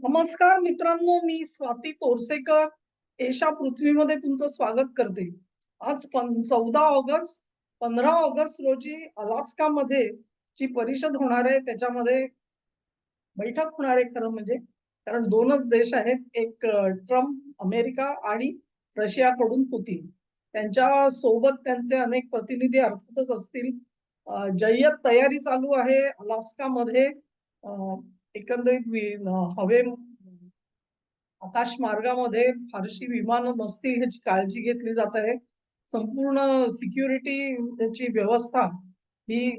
नमस्कार मित्रांनो मी स्वाती तोरसेकर. एशा पृथ्वीमध्ये तुमचं स्वागत करते. आज चौदा ऑगस्ट पंधरा ऑगस्ट रोजी अलास्कामध्ये जी परिषद होणार आहे त्याच्यामध्ये बैठक होणार आहे खरं म्हणजे. कारण दोनच देश आहेत एक ट्रम्प अमेरिका आणि रशियाकडून पुतीन. त्यांच्यासोबत त्यांचे अनेक प्रतिनिधी अर्थातच असतील. जय्यत तयारी चालू आहे अलास्कामध्ये. एकंदरीत हवे आकाश मार्गामध्ये फारशी विमानं नसतील ह्याची काळजी घेतली जात आहे. संपूर्ण सिक्युरिटी ची व्यवस्था ही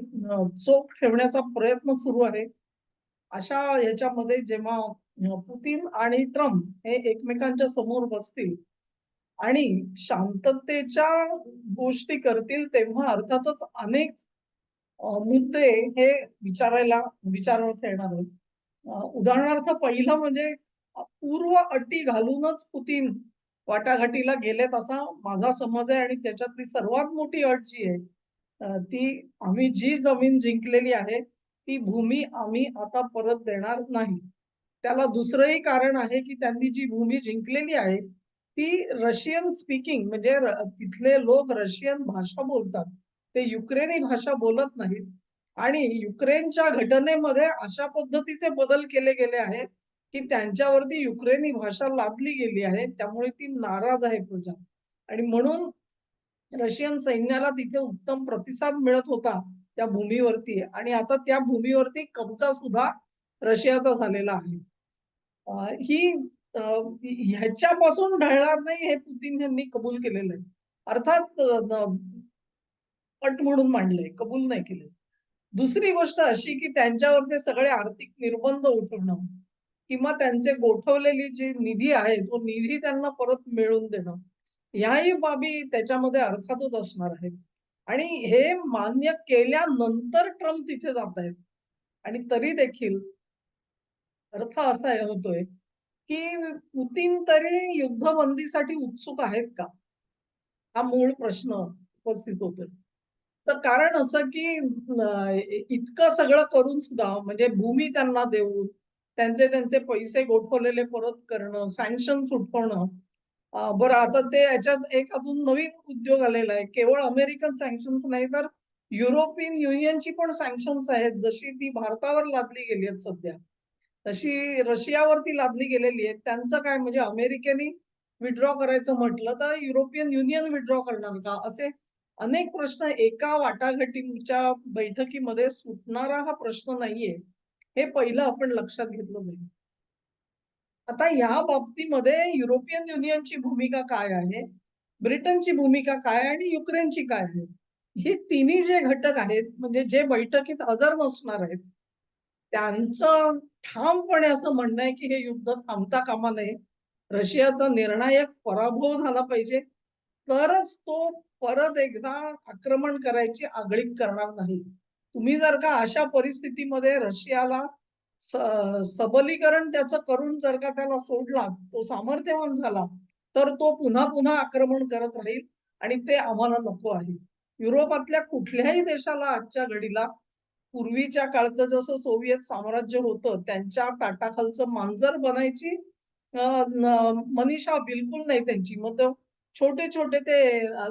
चोख ठेवण्याचा प्रयत्न सुरू आहे. अशा ह्याच्यामध्ये जेव्हा पुतीन आणि ट्रम्प हे एकमेकांच्या समोर बसतील आणि शांततेच्या गोष्टी करतील तेव्हा अर्थातच अनेक मुद्दे हे विचारायला विचारात येणार आहेत. उदाहरणार्थ पहिलं म्हणजे पूर्व अटी घालूनच पुतीन वाटाघाटीला गेलेत असा माझा समज आहे आणि त्याच्यातली सर्वात मोठी अट जी आहे ती आम्ही जी जमीन जिंकलेली आहे ती भूमी आम्ही आता परत देणार नाही. त्याला दुसरंही कारण आहे की त्यांनी जी भूमी जिंकलेली आहे ती रशियन स्पीकिंग म्हणजे तिथले लोक रशियन भाषा बोलतात. ते युक्रेनी भाषा बोलत नाहीत. आणि युक्रेनच्या घटनेमध्ये अशा पद्धतीचे बदल केले गेले आहेत की त्यांच्यावरती युक्रेनी भाषा लादली गेली आहे त्यामुळे ती नाराज आहे प्रजा. आणि म्हणून रशियन सैन्याला तिथे उत्तम प्रतिसाद मिळत होता त्या भूमीवरती. आणि आता त्या भूमीवरती कब्जा सुद्धा रशियाचा झालेला आहे. ही ह्याच्यापासून ढळणार नाही हे पुतीन यांनी कबूल केलेलं आहे. अर्थात पट म्हणून मांडलंय कबूल नाही केलं दुसरी गोष्ट अशी की त्यांच्यावरचे सगळे आर्थिक निर्बंध उठवणं किंवा त्यांचे गोठवलेली जी निधी आहे तो निधी त्यांना परत मिळवून देणं ह्याही बाबी त्याच्यामध्ये अर्थातच असणार आहेत. आणि हे मान्य केल्यानंतर ट्रम्प तिथे जात आहेत. आणि तरी देखील अर्थ असा होतोय की पुतीन तरी युद्धबंदीसाठी उत्सुक आहेत का? हा मूळ प्रश्न उपस्थित होतोय. तर कारण असं की इतकं सगळं करून सुद्धा म्हणजे भूमी त्यांना देऊन त्यांचे त्यांचे पैसे गोठवलेले परत करणं सँक्शन उठवणं बरं आता ते याच्यात एक अजून नवीन उद्योग आलेला आहे. केवळ अमेरिकन सँक्शन्स नाही तर युरोपियन युनियनची पण सँक्शन्स आहेत. जशी ती भारतावर लादली गेली आहेत सध्या तशी रशियावरती लादली गेलेली आहे त्यांचं काय म्हणजे अमेरिकेने विड्रॉ करायचं म्हटलं तर युरोपियन युनियन विड्रॉ करणार का? असे अनेक प्रश्न एका वाटाघाटींच्या बैठकीमध्ये सुटणारा हा प्रश्न नाहीये हे पहिलं आपण लक्षात घेतलं पाहिजे. आता ह्या बाबतीमध्ये युरोपियन युनियनची भूमिका काय आहे? ब्रिटनची भूमिका काय आणि युक्रेनची काय आहे? हे तिन्ही जे घटक आहेत म्हणजे जे बैठकीत हजर नसणार आहेत त्यांचं ठामपणे असं म्हणणं आहे की हे युद्ध थांबता कामा नये. रशियाचा निर्णायक पराभव झाला पाहिजे. तरच तो परत एकदा आक्रमण करायची आगळीक करणार नाही. तुम्ही जर का अशा परिस्थितीमध्ये रशियाला सबलीकरण त्याचं करून जर का त्याला सोडला तो सामर्थ्यवान झाला तर तो पुन्हा पुन्हा आक्रमण करत राहील आणि ते आम्हाला नको आहे. युरोपातल्या कुठल्याही देशाला आजच्या घडीला पूर्वीच्या काळचं जसं सोव्हिएत साम्राज्य होतं त्यांच्या ताटाखालचं मांजर बनायची मनीषा बिलकुल नाही त्यांची. मग छोटे छोटे ते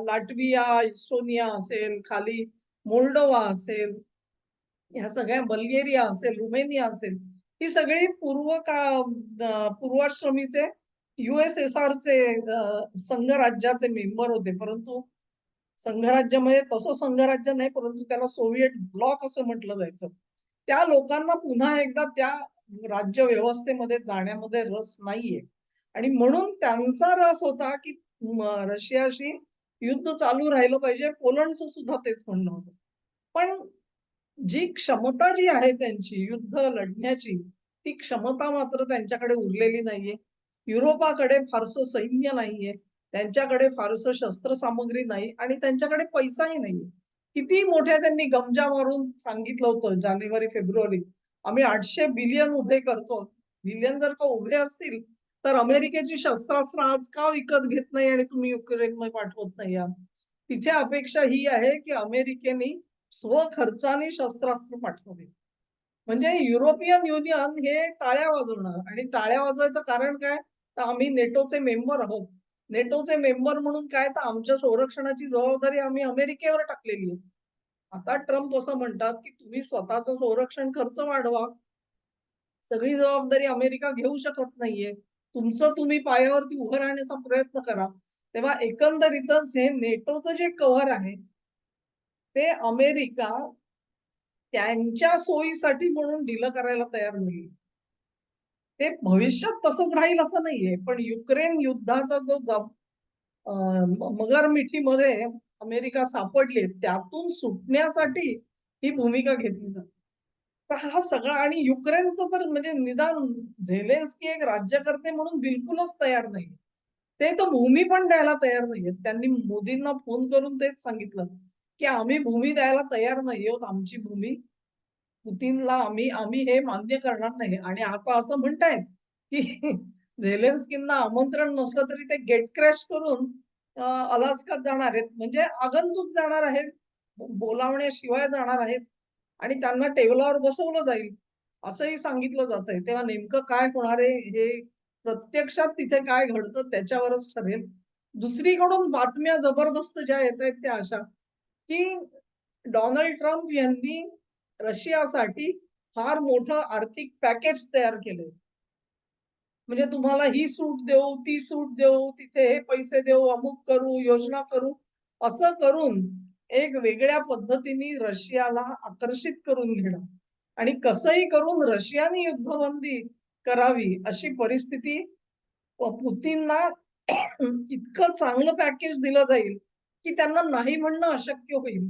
लाटविया इस्टोनिया असेल खाली मोल्डोवा असेल ह्या सगळ्या बल्गेरिया असेल रुमेनिया असेल ही सगळी पूर्व का पूर्वाश्रमीचे युएसएसआरचे संघराज्याचे मेंबर होते. परंतु संघराज्य म्हणजे तसं संघराज्य नाही परंतु त्याला सोव्हिएट ब्लॉक असं म्हटलं जायचं. त्या लोकांना पुन्हा एकदा त्या राज्य व्यवस्थेमध्ये जाण्यामध्ये रस नाहीये. आणि म्हणून त्यांचा रस होता की रशियाशी युद्ध चालू राहिलं पाहिजे. पोलंडचं सुद्धा तेच म्हणणं होतं. पण जी क्षमता जी आहे त्यांची युद्ध लढण्याची ती क्षमता मात्र त्यांच्याकडे उरलेली नाहीये. युरोपाकडे फारसं सैन्य नाहीये. त्यांच्याकडे फारसं शस्त्रसामग्री नाही आणि त्यांच्याकडे पैसाही नाहीये. किती मोठ्या त्यांनी गमजा मारून सांगितलं होतं जानेवारी फेब्रुवारी आम्ही आठशे बिलियन उभे करतो. बिलियन जर का उभे असतील तर अमेरिकेची शस्त्रास्त्र आज का विकत घेत नाही आणि तुम्ही युक्रेनमध्ये पाठवत नाही आहात? तिथे अपेक्षा ही आहे की अमेरिकेने स्वखर्चाने शस्त्रास्त्र पाठवले म्हणजे युरोपियन युनियन हे टाळ्या वाजवणार. आणि टाळ्या वाजवायचं कारण काय? तर आम्ही नेटोचे मेंबर आहोत. नेटोचे मेंबर म्हणून काय? तर आमच्या संरक्षणाची जबाबदारी आम्ही अमेरिकेवर टाकलेली आहे. आता ट्रम्प असं म्हणतात की तुम्ही स्वतःचं संरक्षण खर्च वाढवा. सगळी जबाबदारी अमेरिका घेऊ शकत नाहीये. तुमचं तुम्ही पायावरती उभं राहण्याचा प्रयत्न करा. तेव्हा एकंदरीतच हे नेटोचं जे कव्हर आहे ते अमेरिका त्यांच्या सोयीसाठी म्हणून डील करायला तयार नाही ते भविष्यात तसंच राहील असं नाहीये. पण युक्रेन युद्धाचा जो जब मगर म- मगरमिठीमध्ये अमेरिका सापडली त्यातून सुटण्यासाठी ही भूमिका घेतली जाते. तर हा सगळा आणि युक्रेनचं तर म्हणजे निदान झेलेन्स्की एक राज्यकर्ते म्हणून बिलकुलच तयार नाही ते तर भूमी पण द्यायला तयार नाहीये त्यांनी मोदींना फोन करून तेच सांगितलं की आम्ही भूमी द्यायला तयार नाही आहोत आमची भूमी. पुतीनला आम्ही आम्ही हे मान्य करणार नाही. आणि आता असं म्हणतायत की झेलेन्स्कींना आमंत्रण नसलं तरी ते गेट क्रॅश करून अलास्कात जाणार आहेत. म्हणजे आगंतुक जाणार आहेत बोलावण्याशिवाय जाणार आहेत. आणि त्यांना टेबलावर बसवलं जाईल. असंही सांगितलं जात आहे तेव्हा नेमकं काय होणार आहे? हे प्रत्यक्षात तिथे काय घडतं त्याच्यावरच ठरेल. दुसरीकडून बातम्या जबरदस्त ज्या येत आहेत त्या अशा की डोनाल्ड ट्रम्प यांनी रशियासाठी फार मोठं आर्थिक पॅकेज तयार केलंय. म्हणजे तुम्हाला ही सूट देऊ ती सूट देऊ तिथे हे पैसे देऊ अमुक करू योजना करू असं करून एक वेगळ्या पद्धतीने रशियाला आकर्षित करून घेणं. आणि कसंही करून रशियाने युद्धबंदी करावी अशी परिस्थिती पुतींना पुतीनना इतकं चांगलं पॅकेज दिलं जाईल की त्यांना नाही म्हणणं अशक्य होईल.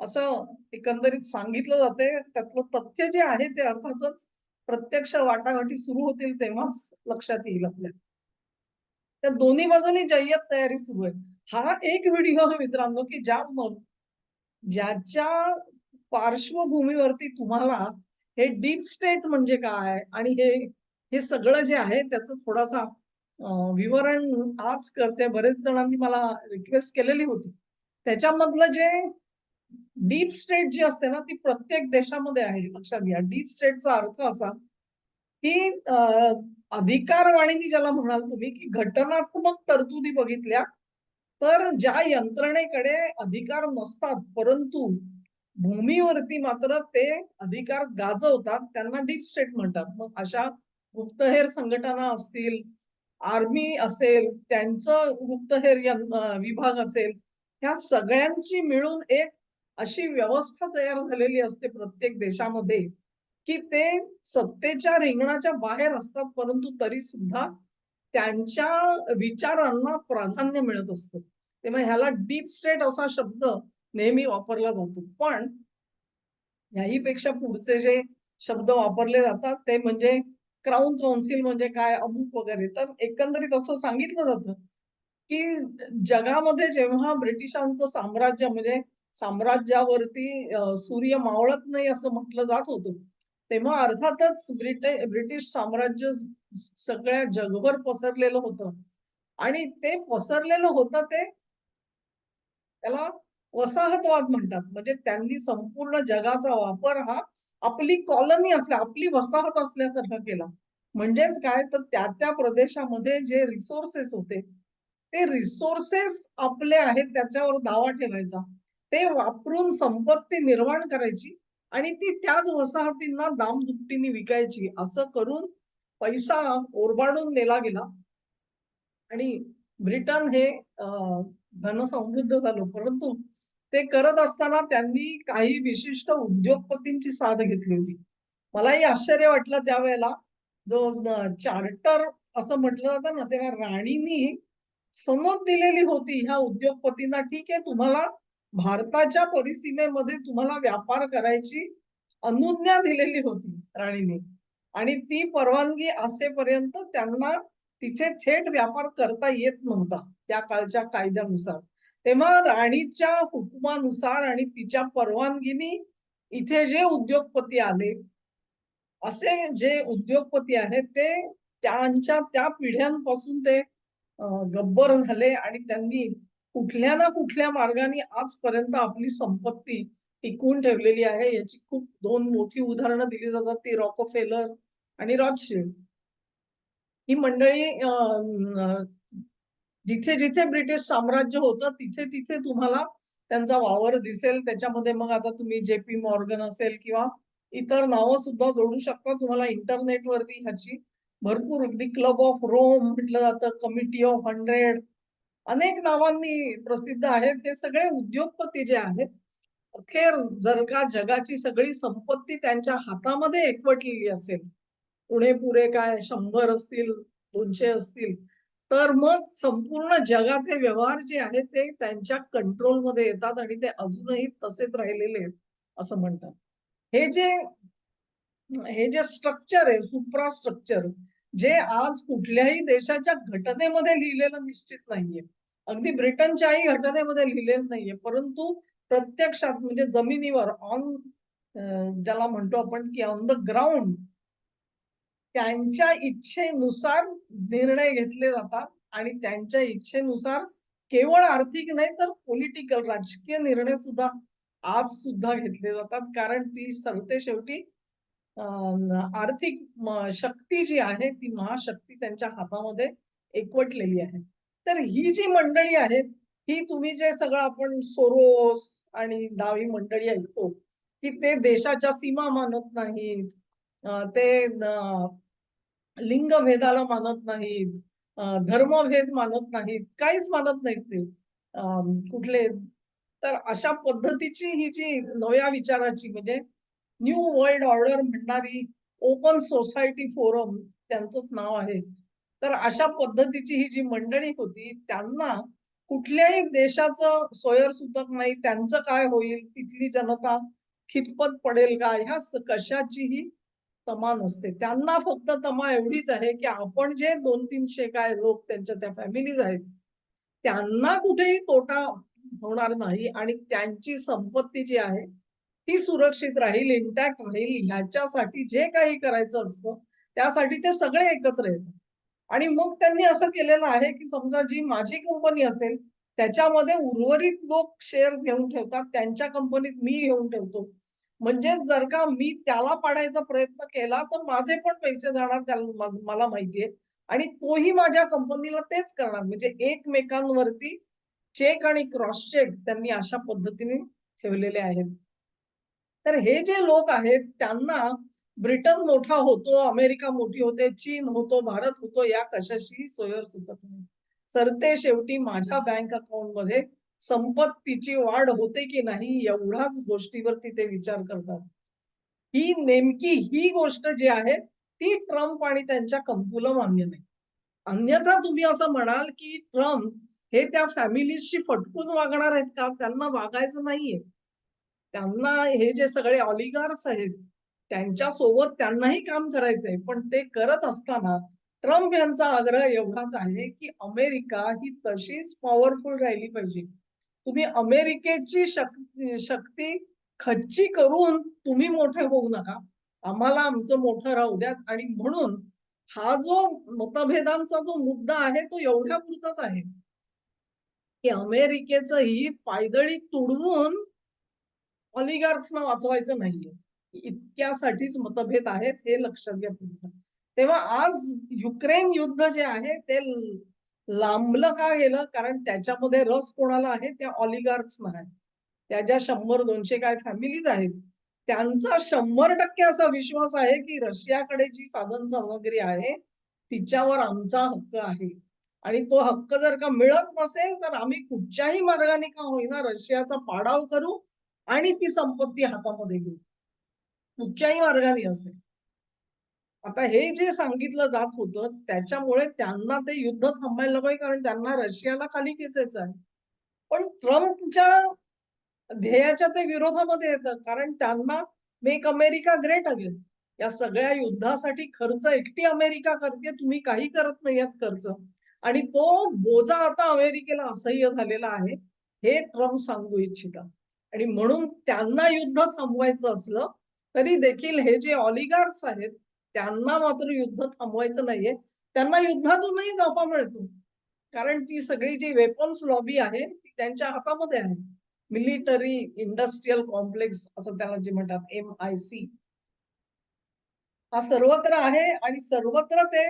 असं एकंदरीत सांगितलं जाते. त्यातलं तथ्य जे आहे ते अर्थातच प्रत्यक्ष वाटाघाटी सुरू होतील तेव्हाच लक्षात येईल आपल्या. त्या दोन्ही बाजूनी जय्यत तयारी सुरू आहे. हा एक व्हिडिओ मित्रांनो की ज्या ज्याच्या पार्श्वभूमीवरती तुम्हाला हे डीप स्टेट म्हणजे काय आणि हे हे सगळं जे आहे त्याचं थोडासा विवरण आज करते बरेच जणांनी मला रिक्वेस्ट केलेली होती. त्याच्यामधलं जे डीप स्टेट जी असते ना ती प्रत्येक देशामध्ये आहे. लक्षात घ्या. डीप स्टेटचा अर्थ असा की अधिकारवाणीनी ज्याला म्हणाल तुम्ही की घटनात्मक तरतुदी बघितल्या तर ज्या यंत्रणेकडे अधिकार नसतात परंतु भूमीवरती मात्र ते अधिकार गाजवतात त्यांना डीप स्टेट म्हणतात. मग अशा गुप्तहेर संघटना असतील आर्मी असेल त्यांचं गुप्तहेर विभाग असेल ह्या सगळ्यांची मिळून एक अशी व्यवस्था तयार झालेली असते प्रत्येक देशामध्ये की ते सत्तेच्या रिंगणाच्या बाहेर असतात परंतु तरी सुद्धा त्यांच्या विचारांना प्राधान्य मिळत असतं. तेव्हा ह्याला डीप स्टेट असा शब्द नेहमी वापरला जातो. पण याहीपेक्षा पुढचे जे शब्द वापरले जातात ते म्हणजे क्राऊन कौन्सिल म्हणजे काय अमुक वगैरे. तर एकंदरीत असं सांगितलं जातं की जगामध्ये जेव्हा ब्रिटिशांचं साम्राज्य म्हणजे साम्राज्यावरती सूर्य मावळत नाही असं म्हटलं जात होतं तेव्हा अर्थातच ब्रिटे ब्रिटिश साम्राज्य सगळ्या जगभर पसरलेलं होतं. आणि ते पसरलेलं होतं ते त्याला वसाहतवाद म्हणतात. म्हणजे त्यांनी संपूर्ण जगाचा वापर हा आपली कॉलनी असल्या आपली वसाहत असल्यासारखा केला. म्हणजेच काय? तर त्या त्या प्रदेशामध्ये जे रिसोर्सेस होते ते रिसोर्सेस आपले आहेत त्याच्यावर दावा ठेवायचा. ते वापरून संपत्ती निर्माण करायची. आणि ती त्याच वसाहतींना दामदुपटीने विकायची असं करून पैसा ओरबाडून नेला गेला. आणि ब्रिटन हे धनसमृद्ध झालं. परंतु ते करत असताना त्यांनी काही विशिष्ट उद्योगपतींची साथ घेतली होती. मलाही आश्चर्य वाटलं त्यावेळेला. जो चार्टर असं म्हटलं जातं ना तेव्हा राणीनी समज दिलेली होती ह्या उद्योगपतींना ठीक आहे तुम्हाला भारताच्या परिसीमेमध्ये तुम्हाला व्यापार करायची अनुज्ञा दिलेली होती राणीने. आणि ती परवानगी असेपर्यंत त्यांना तिथे थेट व्यापार करता येत नव्हता त्या काळच्या कायद्यानुसार. तेव्हा राणीच्या हुकुमानुसार आणि तिच्या परवानगीने इथे जे उद्योगपती आले असे जे उद्योगपती आहेत ते त्यांच्या त्या पिढ्यांपासून ते गब्बर झाले आणि त्यांनी कुठल्या ना कुठल्या मार्गाने आजपर्यंत आपली संपत्ती टिकवून ठेवलेली आहे याची खूप दोन मोठी उदाहरणं दिली जातात ती रॉकफेलर आणि रॉथशिल्ड ही मंडळी जिथे जिथे ब्रिटिश साम्राज्य होतं तिथे तिथे तुम्हाला त्यांचा वावर दिसेल. त्याच्यामध्ये मग आता तुम्ही जे पी मॉर्गन असेल किंवा इतर नावं सुद्धा जोडू शकता. तुम्हाला इंटरनेटवरती ह्याची भरपूर अगदी क्लब ऑफ रोम म्हटलं जातं कमिटी ऑफ हंड्रेड अनेक नावांनी प्रसिद्ध आहेत. हे सगळे उद्योगपती जे आहेत अखेर जर का जगाची सगळी संपत्ती त्यांच्या हातामध्ये एकवटलेली असेल पुणे पुरे काय शंभर असतील दोनशे असतील तर मग संपूर्ण जगाचे व्यवहार जे आहेत ते त्यांच्या कंट्रोलमध्ये येतात आणि ते अजूनही तसेच राहिलेले आहेत असं म्हणतात. हे जे हे जे स्ट्रक्चर आहे सुप्रास्ट्रक्चर जे आज कुठल्याही देशाच्या घटनेमध्ये लिहिलेलं निश्चित नाहीये. अगदी ब्रिटनच्याही घटनेमध्ये लिहिलेलं नाहीये. परंतु प्रत्यक्षात म्हणजे जमिनीवर ऑन ज्याला म्हणतो आपण की ऑन द ग्राउंड त्यांच्या इच्छेनुसार निर्णय घेतले जातात आणि त्यांच्या इच्छेनुसार केवळ आर्थिक नाही तर पॉलिटिकल राजकीय निर्णय सुद्धा आज सुद्धा घेतले जातात. कारण ती सरते शेवटी आर्थिक शक्ती जी आहे ती महाशक्ती त्यांच्या हातामध्ये एकवटलेली आहे. तर ही जी मंडळी आहेत ही तुम्ही जे सगळं आपण सोरोस आणि डावी मंडळी ऐकतो की ते देशाच्या सीमा मानत नाहीत ते लिंगभेदाला मानत नाहीत धर्मभेद मानत नाहीत काहीच मानत नाहीत ते कुठले. तर अशा पद्धतीची ही जी नव्या विचाराची म्हणजे न्यू वर्ल्ड ऑर्डर म्हणणारी ओपन सोसायटी फोरम त्यांचंच नाव आहे. तर अशा पद्धतीची ही जी मंडळी होती त्यांना कुठल्याही देशाचं सोयर सुतक नाही त्यांचं काय होईल तिथली जनता खितपत पडेल का ह्या कशाचीही तमा नसते. त्यांना फक्त तमा एवढीच आहे की आपण जे दोन तीनशे काय लोक त्यांच्या त्या फॅमिलीज आहेत त्यांना कुठेही तोटा होणार नाही आणि त्यांची संपत्ती जी आहे ती सुरक्षित राहील इंटॅक्ट राहील ह्याच्यासाठी जे काही करायचं असतं त्यासाठी ते सगळे एकत्र येतात. आणि मग त्यांनी असं केलेलं आहे की समजा जी माझी कंपनी असेल त्याच्यामध्ये उर्वरित लोक शेअर्स घेऊन ठेवतात त्यांच्या कंपनीत मी घेऊन ठेवतो. म्हणजे जर का मी त्याला पाडायचा प्रयत्न केला तर माझे पण पैसे जाणार त्याला मला माहितीये. आणि तोही माझ्या कंपनीला तेच करणार. म्हणजे एकमेकांवरती चेक आणि क्रॉस चेक त्यांनी अशा पद्धतीने ठेवलेले आहेत. तर हे जे लोक आहेत त्यांना ब्रिटन मोठा होतो अमेरिका मोठी होते चीन होतो भारत होतो या कशाशी सोयर सुटत नाही. सरते शेवटी माझ्या बँक अकाउंटमध्ये संपत्तीची वाढ होते की नाही एवढाच गोष्टीवरती ते विचार करतात. ही नेमकी ही गोष्ट जी आहे ती ट्रम्प आणि त्यांच्या कंपूला मान्य नाही. अन्यथा तुम्ही असं म्हणाल की ट्रम्प हे त्या फॅमिलीजशी फटकून वागणार आहेत का? त्यांना वागायचं नाहीये. त्यांना हे जे सगळे ऑलिगार्स आहेत त्यांच्यासोबत त्यांनाही काम करायचंय. पण ते करत असताना ट्रम्प यांचा आग्रह एवढाच आहे की अमेरिका ही तशीच पॉवरफुल राहिली पाहिजे. तुम्ही अमेरिकेची शक्ती शक्ती खच्ची करून तुम्ही मोठे होऊ नका. आम्हाला आमचं मोठं राहू द्यात. आणि म्हणून हा जो मतभेदांचा जो मुद्दा आहे तो एवढ्या पुरताच आहे. की अमेरिकेचं हित पायदळी तुडवून ऑलिगार्क्सना वाचवायचं नाहीये. इतक्यासाठीच मतभेद आहेत हे लक्षात घ्या तेव्हा आज युक्रेन युद्ध जे आहे ते लांबलं का गेलं? कारण त्याच्यामध्ये रस कोणाला आहे? त्या ऑलिगार्क्स आहे. त्या ज्या शंभर दोनशे काय फॅमिलीज आहेत त्यांचा शंभर टक्के असा विश्वास आहे की रशियाकडे जी साधन सामग्री आहे तिच्यावर आमचा हक्क आहे. आणि तो हक्क जर का मिळत नसेल तर आम्ही कुठच्याही मार्गाने का होईना रशियाचा पाडाव करू आणि ती संपत्ती हातामध्ये घेऊ कुठच्याही मार्गाने असेल. आता हे जे सांगितलं जात होतं त्याच्यामुळे त्यांना ते युद्ध थांबायला पाहिजे कारण त्यांना रशियाला खाली खेचायचं आहे. पण ट्रम्पच्या ध्येयाच्या ते विरोधामध्ये येतं कारण त्यांना मेक अमेरिका ग्रेट अगेन या सगळ्या युद्धासाठी खर्च एकटी अमेरिका करते तुम्ही काही करत नाही खर्च. आणि तो बोजा आता अमेरिकेला असह्य झालेला आहे हे ट्रम्प सांगू इच्छितात. आणि म्हणून त्यांना युद्ध थांबवायचं असलं तरी देखील हे जे ऑलिगार्क्स आहेत त्यांना मात्र युद्ध थांबवायचं नाहीये. त्यांना युद्धातूनही नफा मिळतो. कारण ती सगळी जी वेपन्स लॉबी आहे ती त्यांच्या हातामध्ये आहे. मिलिटरी इंडस्ट्रीयल कॉम्प्लेक्स असं त्याला जे म्हणतात एम आय सी हा सर्वत्र आहे आणि सर्वत्र ते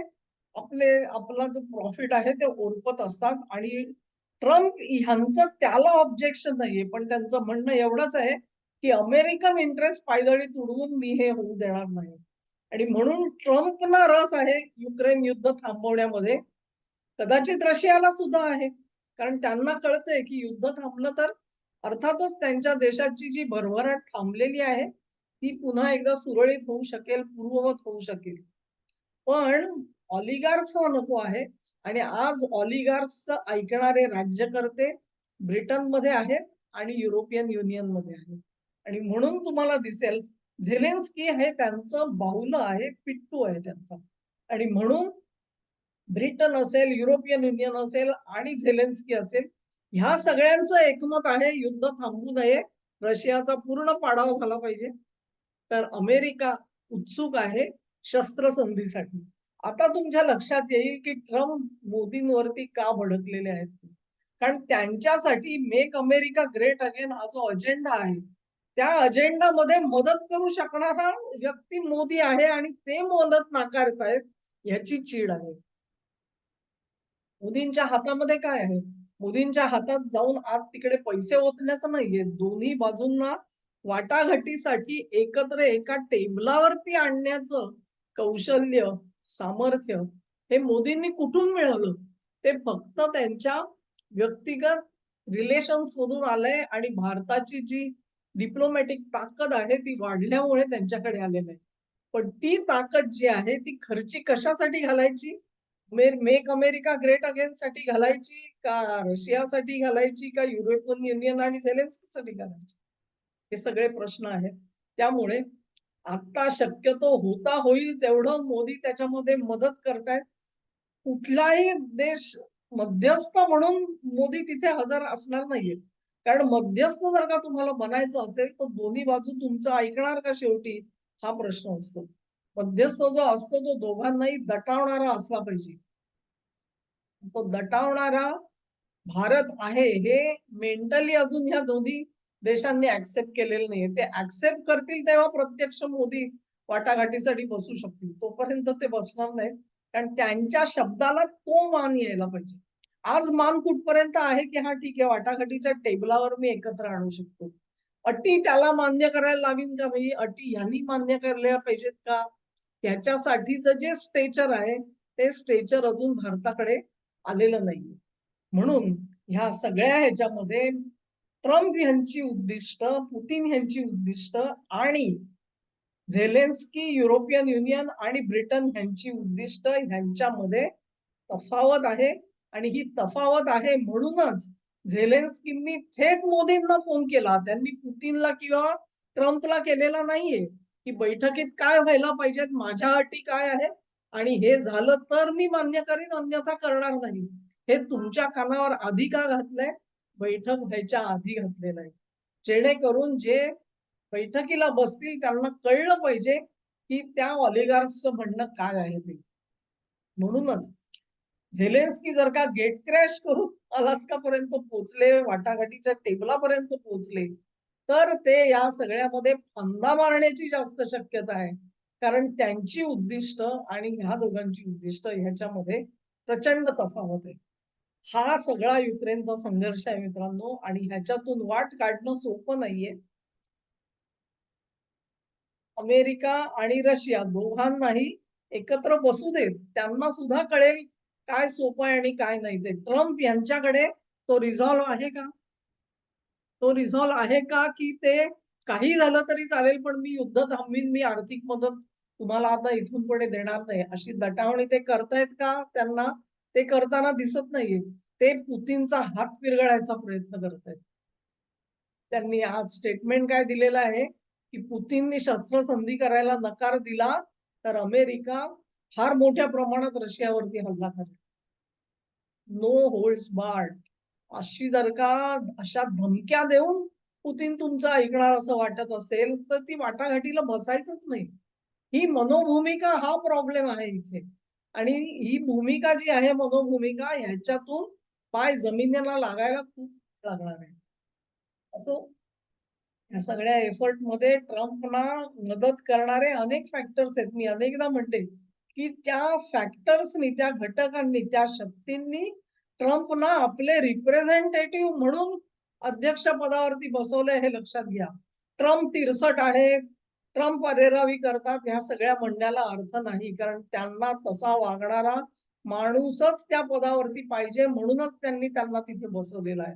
आपले आपला जो प्रॉफिट आहे ते ओरपत असतात आणि ट्रम्प ह्यांचं त्याला ऑब्जेक्शन नाहीये पण त्यांचं म्हणणं एवढंच आहे की अमेरिकन इंटरेस्ट पायदळी तुडवून मी हे होऊ देणार नाही. आणि म्हणून ट्रम्पना रस आहे युक्रेन युद्ध थांबवण्यामध्ये. कदाचित रशियाला सुद्धा आहे. कारण त्यांना कळतंय की युद्ध थांबलं तर अर्थातच त्यांच्या देशाची जी भरभराट थांबलेली आहे ती पुन्हा एकदा सुरळीत होऊ शकेल पूर्ववत होऊ शकेल. पण ऑलिगार्कचा नको आहे. आणि आज ऑलिगार्स ऐकणारे राज्यकर्ते ब्रिटनमध्ये आहेत आणि युरोपियन युनियनमध्ये आहेत. आणि म्हणून तुम्हाला दिसेल झेलेन्स्की हे त्यांचं बाहुलं आहे पिट्टू आहे त्यांचा. आणि म्हणून ब्रिटन असेल युरोपियन युनियन असेल आणि झेलेन्स्की असेल ह्या सगळ्यांचं एकमत आहे युद्ध थांबू नये रशियाचा पूर्ण पाडाव झाला पाहिजे. तर अमेरिका उत्सुक आहे शस्त्रसंधीसाठी. आता तुमच्या लक्षात येईल की ट्रम्प मोदींवरती का भडकलेले आहेत? कारण त्यांच्यासाठी मेक अमेरिका ग्रेट अगेन हा जो अजेंडा आहे त्या अजेंडामध्ये मदत करू शकणारा व्यक्ती मोदी आहे आणि ते मदत नाकारतायत याची चीड आहे. मोदींच्या हातामध्ये काय आहे? मोदींच्या हातात जाऊन आत तिकडे पैसे ओतण्याचं नाहीये. दोन्ही बाजूंना वाटाघाटीसाठी एकत्र एका टेबलावरती आणण्याचं कौशल्य सामर्थ्य. हे मोदींनी कुठून मिळवलं? ते फक्त त्यांच्या व्यक्तिगत रिलेशन्स मधून आलंय आणि भारताची जी डिप्लोमॅटिक ताकद आहे ती वाढल्यामुळे त्यांच्याकडे आलेलं आहे. पण ती ताकद जी आहे ती खर्ची कशासाठी घालायची? मेक अमेरिका ग्रेट अगेन साठी घालायची का रशियासाठी घालायची का युरोपियन युनियन आणि साठी घालायची? हे सगळे प्रश्न आहेत. त्यामुळे आता शक्यतो होता होईल तेवढं मोदी त्याच्यामध्ये मदत करतायत. कुठलाही देश मध्यस्थ म्हणून मोदी तिथे हजर असणार नाहीये. कारण मध्यस्थ जर का तुम्हाला बनायचं असेल तर दोन्ही बाजू तुमचं ऐकणार का शेवटी? हा प्रश्न असतो. मध्यस्थ जो असतो तो दोघांनाही दटावणारा असला पाहिजे. तो दटावणारा भारत आहे हे मेंटली अजून ह्या दोन्ही देशांनी ऍक्सेप्ट केलेलं नाही ते ऍक्सेप्ट करतील तेव्हा प्रत्यक्ष मोदी वाटाघाटीसाठी बसू शकतील. तोपर्यंत ते बसणार नाही कारण त्यांच्या शब्दाला तो मान यायला पाहिजे. आज मान कुठपर्यंत आहे की हा ठीक आहे वाटाघाटीच्या टेबलावर मी एकत्र आणू शकतो. अटी त्याला मान्य करायला लावीन का म्हणजे अटी ह्यांनी मान्य करायला पाहिजेत का? याच्यासाठीचं जे स्टेचर आहे ते स्टेचर अजून भारताकडे आलेलं नाहीये. म्हणून ह्या सगळ्या ह्याच्यामध्ये ट्रम्प यांची उद्दिष्ट पुतीन यांची उद्दिष्ट आणि झेलेन्स्की युरोपियन युनियन आणि ब्रिटन यांची उद्दिष्ट ह्यांच्यामध्ये तफावत आहे. आणि ही तफावत आहे म्हणूनच झेलेन्स्कींनी थेट मोदींना फोन केला. त्यांनी पुतीनला किंवा ट्रम्पला केलेला नाहीये. की बैठकीत काय व्हायला पाहिजेत माझ्या अटी काय आहेत? आणि हे झालं तर मी मान्य करीन अन्यथा करणार नाही. हे तुमच्या कानावर आधी का घातलंय? बैठक व्हायच्या आधी घातलेलं आहे जेणेकरून जे बैठकीला बसतील त्यांना कळलं पाहिजे की त्या ऑलिगार्सचं म्हणणं काय आहे ते. म्हणूनच झेलेन्स्की जर का गेट क्रॅश करून अलास्कापर्यंत पोहोचले वाटाघाटीच्या टेबलापर्यंत पोहोचले तर ते या सगळ्यामध्ये फंदा मारण्याची जास्त शक्यता आहे. कारण त्यांची उद्दिष्ट आणि ह्या दोघांची उद्दिष्ट ह्याच्यामध्ये प्रचंड तफावत आहे. हा सगळा युक्रेनचा संघर्ष आहे मित्रांनो आणि ह्याच्यातून वाट काढणं सोपं नाहीये. अमेरिका आणि रशिया दोघांनाही एकत्र बसू देत त्यांना सुद्धा कळेल काय सोपं आहे आणि काय नाही ते. ट्रम्प यांच्याकडे तो रिझॉल्व्ह आहे का? तो रिझॉल्व्ह आहे का की ते काही झालं तरी चालेल पण मी युद्ध थांबवीन मी आर्थिक मदत तुम्हाला आता इथून पुढे देणार नाही. अशी दटावणी ते करतायत का त्यांना? ते करताना दिसत नाहीये. ते पुतीनचा हात पिरगळायचा प्रयत्न करतायत त्यांनी आज स्टेटमेंट काय दिलेलं आहे? की पुतीननी शस्त्रसंधी करायला नकार दिला तर अमेरिका फार मोठ्या प्रमाणात रशियावरती हल्ला करेल. नो होल्ड बार्ड अशी जर का अशा धमक्या देऊन पुतीन तुमचं ऐकणार असं वाटत असेल तर ती वाटाघाटीला बसायचंच नाही. ही मनोभूमिका हा प्रॉब्लेम आहे इथे. आणि ही भूमिका जी आहे मनोभूमिका ह्याच्यातून पाय जमिनीला लागायला खूप लागणार आहे. असो या सगळ्या एफर्टमध्ये ट्रम्पना मदत करणारे अनेक फॅक्टर्स आहेत. मी अनेकदा म्हणते की त्या फॅक्टर्सनी त्या घटकांनी त्या शक्तींनी ट्रम्पना आपले रिप्रेझेंटेटिव्ह म्हणून अध्यक्ष पदावरती बसवलंय हे लक्षात घ्या. ट्रम्प तिरसट आहेत ट्रम्प अरेरावी करतात ह्या सगळ्या म्हणण्याला अर्थ नाही. कारण त्यांना तसा वागणारा माणूसच त्या पदावरती पाहिजे म्हणूनच त्यांनी त्यांना तिथे बसवलेला आहे.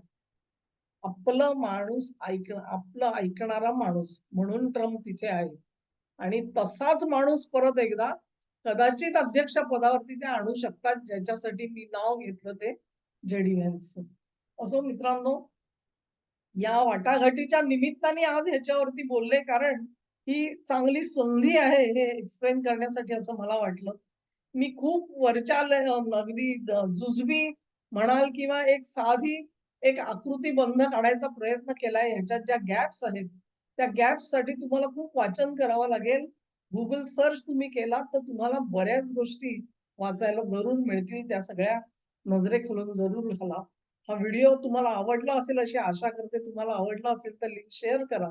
आपलं माणूस ऐक आपलं ऐकणारा माणूस म्हणून ट्रम्प तिथे आहे. आणि तसाच माणूस परत एकदा कदाचित अध्यक्ष पदावरती ते आणू शकतात ज्याच्यासाठी मी नाव घेतलं ते जेडी असो मित्रांनो या वाटाघाटीच्या निमित्ताने आज ह्याच्यावरती बोलले कारण ही चांगली संधी आहे हे एक्सप्लेन करण्यासाठी असं मला वाटलं. मी खूप वरच्या अगदी जुजबी म्हणाल किंवा एक साधी एक आकृती बंध काढायचा प्रयत्न केलाय ह्याच्यात ज्या गॅप्स आहेत त्या गॅप्ससाठी तुम्हाला खूप वाचन करावं लागेल. गुगल सर्च तुम्ही केलात तर तुम्हाला बऱ्याच गोष्टी वाचायला जरूर मिळतील त्या सगळ्या नजरेखालून जरूर घाला. हा व्हिडिओ तुम्हाला आवडला असेल अशी आशा करते तुम्हाला आवडला असेल तर लिंक शेअर करा.